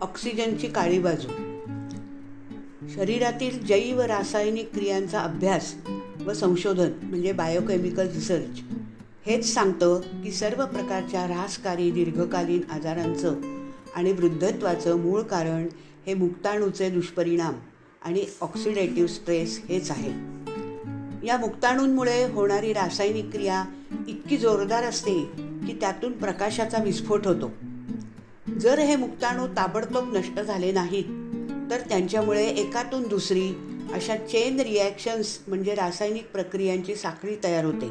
ऑक्सिजनची काळी बाजू. शरीरातील जैव रासायनिक क्रियांचा अभ्यास व संशोधन म्हणजे बायोकेमिकल रिसर्च हेच सांगतं की सर्व प्रकारच्या ऱ्हासकारी दीर्घकालीन आजारांचं आणि वृद्धत्वाचं मूळ कारण हे मुक्ताणूचे दुष्परिणाम आणि ऑक्सिडेटिव्ह स्ट्रेस हेच आहे. या मुक्ताणूंमुळे होणारी रासायनिक क्रिया इतकी जोरदार असते की त्यातून प्रकाशाचा विस्फोट होतो. जर हे मुक्ताणू ताबडतोब नष्ट झाले नाहीत तर त्यांच्यामुळे एकातून दुसरी अशा चेन रिॲक्शन्स म्हणजे रासायनिक प्रक्रियांची साखळी तयार होते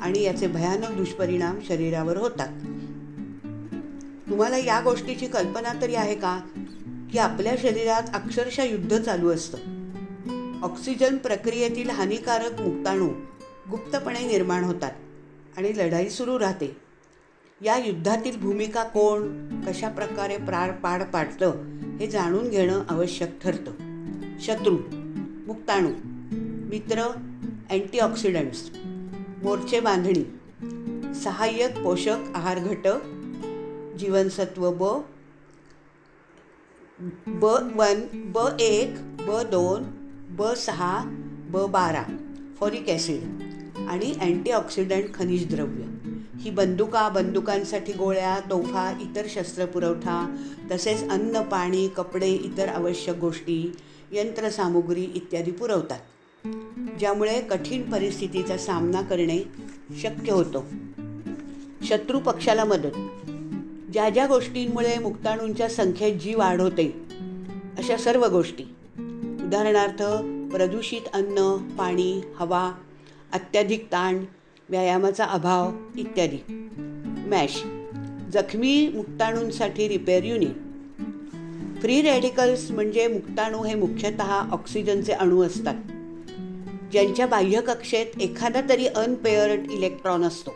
आणि याचे भयानक दुष्परिणाम शरीरावर होतात. तुम्हाला या गोष्टीची कल्पना तरी आहे का? की आपल्या शरीरात अक्षरशः युद्ध चालू असतं. ऑक्सिजन प्रक्रियेतील हानिकारक मुक्ताणू गुप्तपणे निर्माण होतात आणि लढाई सुरू राहते. या युद्धातील भूमिका कोण? कशा प्रकारे प्रार पार पाडतं? हे जाणून घेणं आवश्यक ठरतं. शत्रू मुक्ताणू मित्र अँटीऑक्सिडंट्स मोर्चे बांधणी सहाय्यक पोषक आहार घटक जीवनसत्व ब ब वन ब एक ब दोन ब सहा ब बारा फॉरिक ॲसिड आणि अँटीऑक्सिडंट खनिज द्रव्य. ही बंदुका बंदुकांसाठी गोळ्या तोफा इतर शस्त्रपुरवठा तसेच अन्न पाणी कपडे इतर आवश्यक गोष्टी यंत्रसामुग्री इत्यादी पुरवतात ज्यामुळे कठीण परिस्थितीचा सामना करणे शक्य होतो. शत्रू पक्षाला मदत ज्या ज्या गोष्टींमुळे मुक्ताणूंच्या संख्येत जी वाढ होते अशा सर्व गोष्टी उदाहरणार्थ प्रदूषित अन्न पाणी हवा अत्याधिक ताण व्यायामाचा अभाव इत्यादी. मॅश जखमी मुक्ताणूंसाठी रिपेअर युनिट. फ्री रॅडिकल्स म्हणजे मुक्ताणू हे मुख्यतः ऑक्सिजनचे अणू असतात. ज्यांच्या बाह्यकक्षेत एखादा तरी अनपेअर्ड इलेक्ट्रॉन असतो.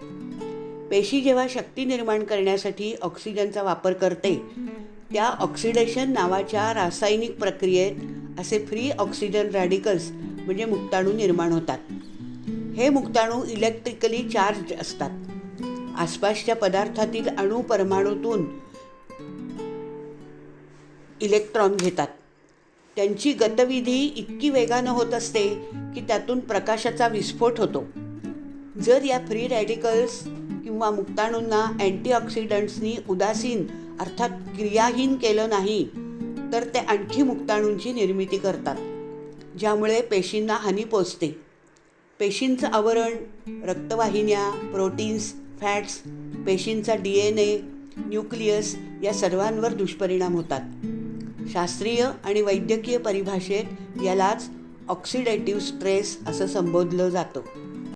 पेशी जेव्हा शक्ती निर्माण करण्यासाठी ऑक्सिजनचा वापर करते त्या ऑक्सिडेशन नावाच्या रासायनिक प्रक्रियेत असे फ्री ऑक्सिजन रॅडिकल्स म्हणजे मुक्ताणू निर्माण होतात. हे मुक्ताणू इलेक्ट्रिकली चार्ज असतात. आसपासच्या पदार्थातील अणू परमाणूतून इलेक्ट्रॉन घेतात. त्यांची गतविधी इतकी वेगानं होत असते की त्यातून प्रकाशाचा विस्फोट होतो. जर या फ्री रॅडिकल्स किंवा मुक्ताणूंना अँटीऑक्सिडंट्सनी उदासीन अर्थात क्रियाहीन केलं नाही तर ते आणखी मुक्ताणूंची निर्मिती करतात ज्यामुळे पेशींना हानी पोचते पेशींचं आवरण रक्तवाहिन्या प्रोटीन्स फॅट्स पेशींचा डी एन ए न्यूक्लियस या सर्वांवर दुष्परिणाम होतात. शास्त्रीय आणि वैद्यकीय परिभाषेत यालाच ऑक्सिडेटिव्ह स्ट्रेस असं संबोधलं जातं.